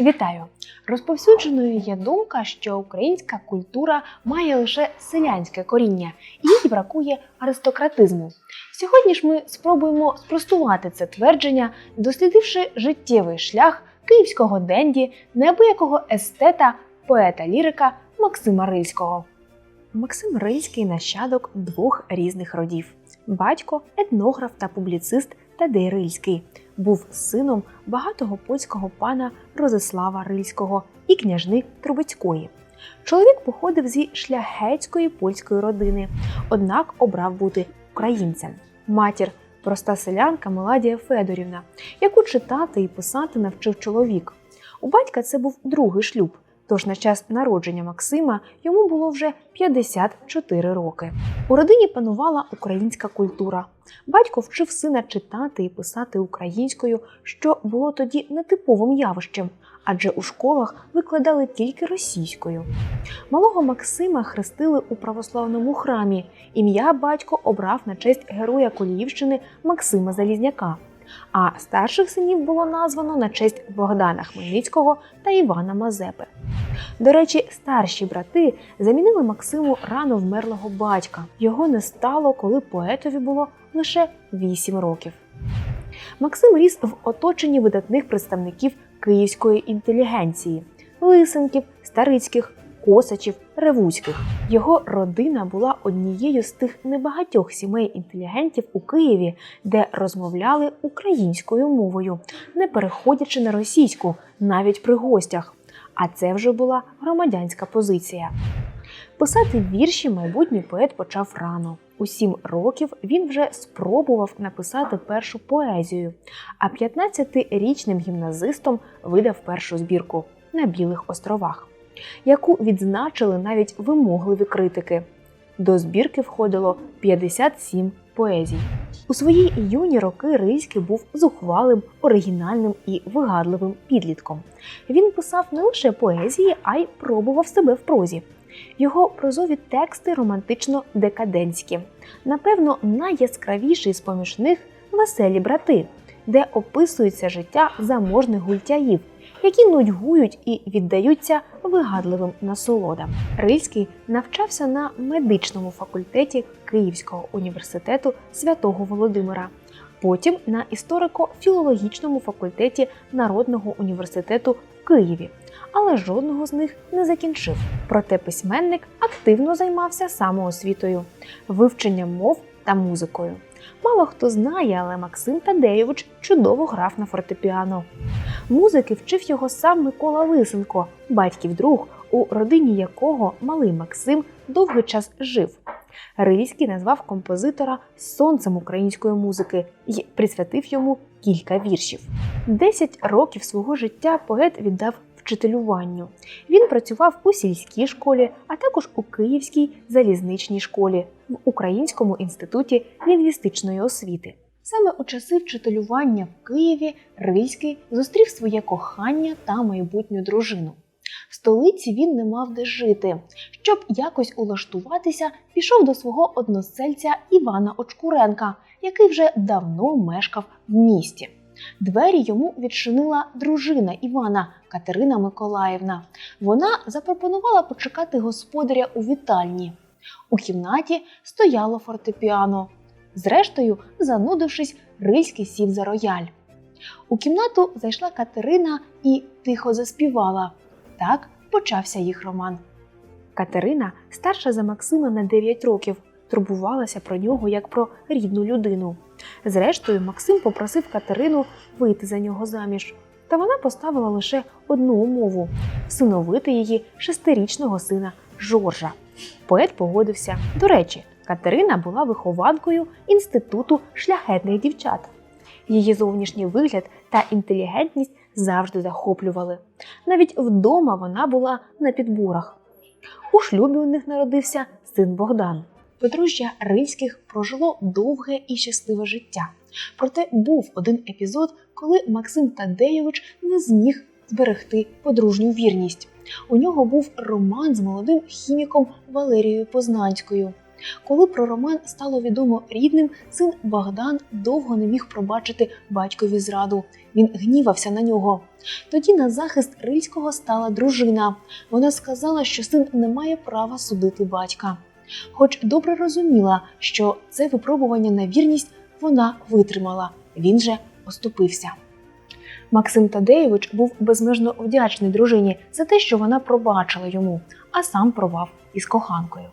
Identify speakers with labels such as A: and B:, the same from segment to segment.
A: Вітаю! Розповсюдженою є думка, що українська культура має лише селянське коріння, і їй бракує аристократизму. Сьогодні ж ми спробуємо спростувати це твердження, дослідивши життєвий шлях київського денді, неабиякого естета, поета лірика Максима Рильського. Максим Рильський нащадок двох різних родів: батько, етнограф та публіцист Тадей Рильський, був сином багатого польського пана Розислава Рильського і княжни Трубецької. Чоловік походив зі шляхетської польської родини, однак обрав бути українцем. Матір проста селянка Меладія Федорівна, яку читати і писати навчив чоловік. У батька це був другий шлюб. Тож на час народження Максима йому було вже 54 роки. У родині панувала українська культура. Батько вчив сина читати і писати українською, що було тоді нетиповим явищем, адже у школах викладали тільки російською. Малого Максима хрестили у православному храмі. Ім'я батько обрав на честь героя Коліївщини Максима Залізняка. А старших синів було названо на честь Богдана Хмельницького та Івана Мазепи. До речі, старші брати замінили Максиму рано вмерлого батька. Його не стало, коли поетові було лише 8 років. Максим ріс в оточенні видатних представників київської інтелігенції Лисенків, Старицьких, Косачів, Ревуцьких. Його родина була однією з тих небагатьох сімей інтелігентів у Києві, де розмовляли українською мовою, не переходячи на російську, навіть при гостях. А це вже була громадянська позиція. Писати вірші майбутній поет почав рано. У сім років він вже спробував написати першу поезію, а 15-річним гімназистом видав першу збірку на Білих островах, яку відзначили навіть вимогливі критики. До збірки входило 57 поезій. У свої юні роки Рильський був зухвалим, оригінальним і вигадливим підлітком. Він писав не лише поезії, а й пробував себе в прозі. Його прозові тексти романтично декадентські. Напевно, найяскравіший з поміж них веселі брати, де описується життя заможних гультяїв, які нудьгують і віддаються вигадливим насолодам. Рильський навчався на медичному факультеті Київського університету святого Володимира. Потім на історико-філологічному факультеті Народного університету в Києві, але жодного з них не закінчив. Проте письменник активно займався самоосвітою, вивченням мов та музикою. Мало хто знає, але Максим Тадеєвич чудово грав на фортепіано. Музики вчив його сам Микола Лисенко, батьків друг, у родині якого малий Максим довгий час жив. Рильський назвав композитора сонцем української музики і присвятив йому кілька віршів. Десять років свого життя поет віддав вчителюванню. Він працював у сільській школі, а також у Київській залізничній школі в Українському інституті лінгвістичної освіти. Саме у часи вчителювання в Києві Рильський зустрів своє кохання та майбутню дружину. В столиці він не мав де жити. Щоб якось улаштуватися, пішов до свого односельця Івана Очкуренка, який вже давно мешкав в місті. Двері йому відчинила дружина Івана Катерина Миколаївна. Вона запропонувала почекати господаря у вітальні. У кімнаті стояло фортепіано. Зрештою, занудившись, Рильський сів за рояль. У кімнату зайшла Катерина і тихо заспівала. Так почався їх роман. Катерина, старша за Максима на 9 років, турбувалася про нього як про рідну людину. Зрештою, Максим попросив Катерину вийти за нього заміж. Та вона поставила лише одну умову всиновити її шестирічного сина Жоржа. Поет погодився. До речі, Катерина була вихованкою інституту шляхетних дівчат. Її зовнішній вигляд та інтелігентність завжди захоплювали. Навіть вдома вона була на підборах. У шлюбі у них народився син Богдан. Подружжя Рильських прожило довге і щасливе життя. Проте був один епізод, коли Максим Тадеєвич не зміг зберегти подружню вірність. У нього був роман з молодим хіміком Валерією Познанською. Коли про роман стало відомо рідним, син Богдан довго не міг пробачити батькові зраду. Він гнівався на нього. Тоді на захист Рильського стала дружина. Вона сказала, що син не має права судити батька. Хоч добре розуміла, що це випробування на вірність вона витримала, він же оступився. Максим Тадеєвич був безмежно вдячний дружині за те, що вона пробачила йому, а сам провав із коханкою.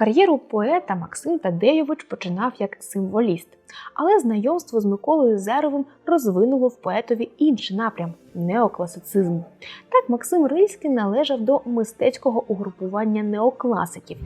A: Кар'єру поета Максим Тадеєвич починав як символіст, але знайомство з Миколою Зеровим розвинуло в поетові інший напрям неокласицизм. Так Максим Рильський належав до мистецького угрупування неокласиків.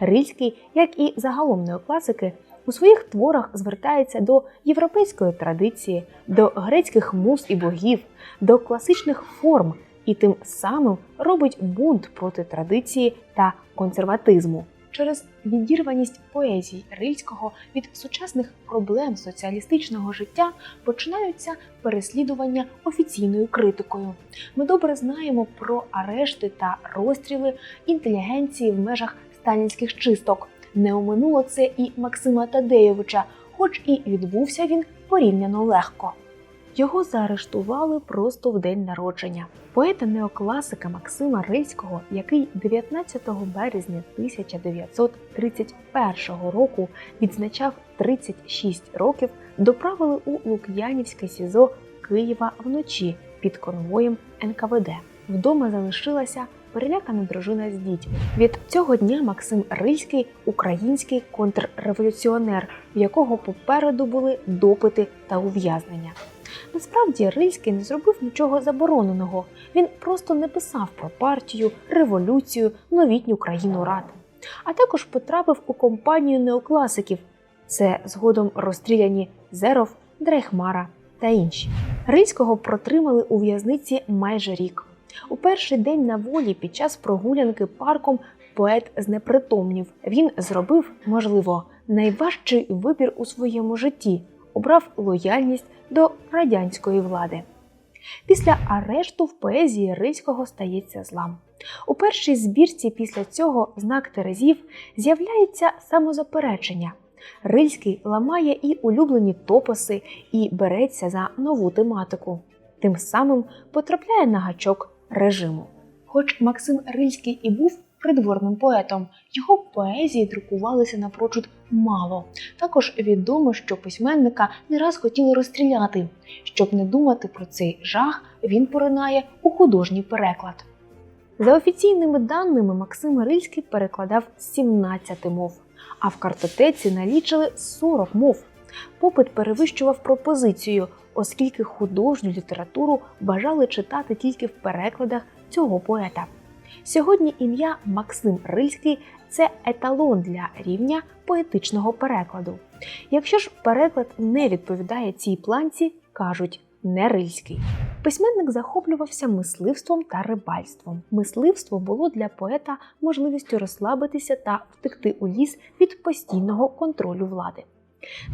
A: Рильський, як і загалом неокласики, у своїх творах звертається до європейської традиції, до грецьких муз і богів, до класичних форм і тим самим робить бунт проти традиції та консерватизму. Через відірваність поезії Рильського від сучасних проблем соціалістичного життя починаються переслідування офіційною критикою. Ми добре знаємо про арешти та розстріли інтелігенції в межах сталінських чисток. Не оминуло це і Максима Тадеєвича, хоч і відбувся він порівняно легко. Його заарештували просто в день народження. Поета неокласика Максима Рильського, який 19 березня 1931 року відзначав 36 років, доправили у Лук'янівське СІЗО Києва вночі під конвоєм НКВД. Вдома залишилася перелякана дружина з дітьми. Від цього дня Максим Рильський український контрреволюціонер, в якого попереду були допити та ув'язнення. Насправді Рильський не зробив нічого забороненого. Він просто не писав про партію, революцію, новітню країну рад. А також потрапив у компанію неокласиків. Це згодом розстріляні Зеров, Дрейхмара та інші. Рильського протримали у в'язниці майже рік. У перший день на волі під час прогулянки парком поет знепритомнів. Він зробив, можливо, найважчий вибір у своєму житті, обрав лояльність до радянської влади. Після арешту в поезії Рильського стається злам. У першій збірці після цього знак Терезів з'являється самозаперечення. Рильський ламає і улюблені топоси, і береться за нову тематику. Тим самим потрапляє на гачок режиму. Хоч Максим Рильський і був придворним поетом, його поезії друкувалися напрочуд мало. Також відомо, що письменника не раз хотіли розстріляти. Щоб не думати про цей жах, він поринає у художній переклад. За офіційними даними, Максим Рильський перекладав з 17 мов, а в картотеці налічили 40 мов. Попит перевищував пропозицію, оскільки художню літературу бажали читати тільки в перекладах цього поета. Сьогодні ім'я Максим Рильський це еталон для рівня поетичного перекладу. Якщо ж переклад не відповідає цій планці, кажуть не рильський. Письменник захоплювався мисливством та рибальством. Мисливство було для поета можливістю розслабитися та втекти у ліс від постійного контролю влади.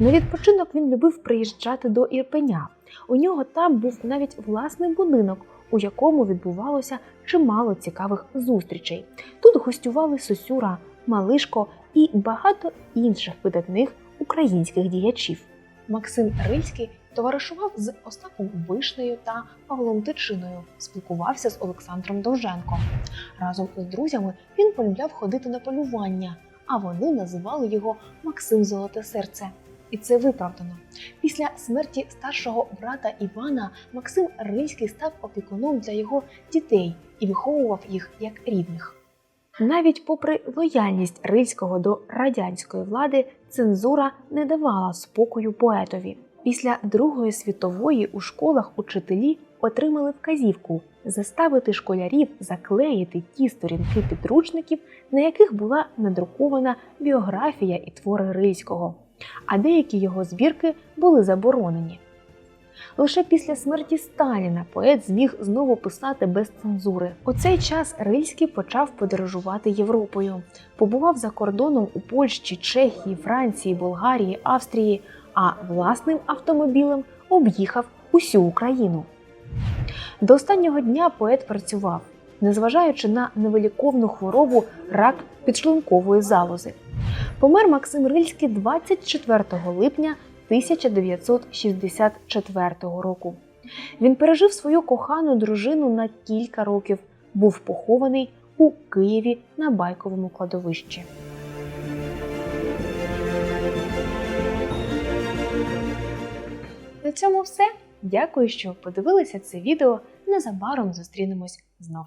A: На відпочинок він любив приїжджати до Ірпеня. У нього там був навіть власний будинок, у якому відбувалося чимало цікавих зустрічей. Тут гостювали Сосюра, Малишко і багато інших видатних українських діячів. Максим Рильський товаришував з Остапом Вишнею та Павлом Тичиною, спілкувався з Олександром Довженком. Разом з друзями він полюбляв ходити на полювання, а вони називали його Максим Золоте Серце. І це виправдано. Після смерті старшого брата Івана Максим Рильський став опікуном для його дітей і виховував їх як рідних. Навіть попри лояльність Рильського до радянської влади, цензура не давала спокою поетові. Після Другої світової у школах учителі отримали вказівку заставити школярів заклеїти ті сторінки підручників, на яких була надрукована біографія і твори Рильського, а деякі його збірки були заборонені. Лише після смерті Сталіна поет зміг знову писати без цензури. У цей час Рильський почав подорожувати Європою, побував за кордоном у Польщі, Чехії, Франції, Болгарії, Австрії, а власним автомобілем об'їхав усю Україну. До останнього дня поет працював, незважаючи на невиліковну хворобу рак підшлункової залози. Помер Максим Рильський 24 липня 1964 року. Він пережив свою кохану дружину на кілька років, був похований у Києві на байковому кладовищі. На цьому все. Дякую, що подивилися це відео. Незабаром зустрінемось знов.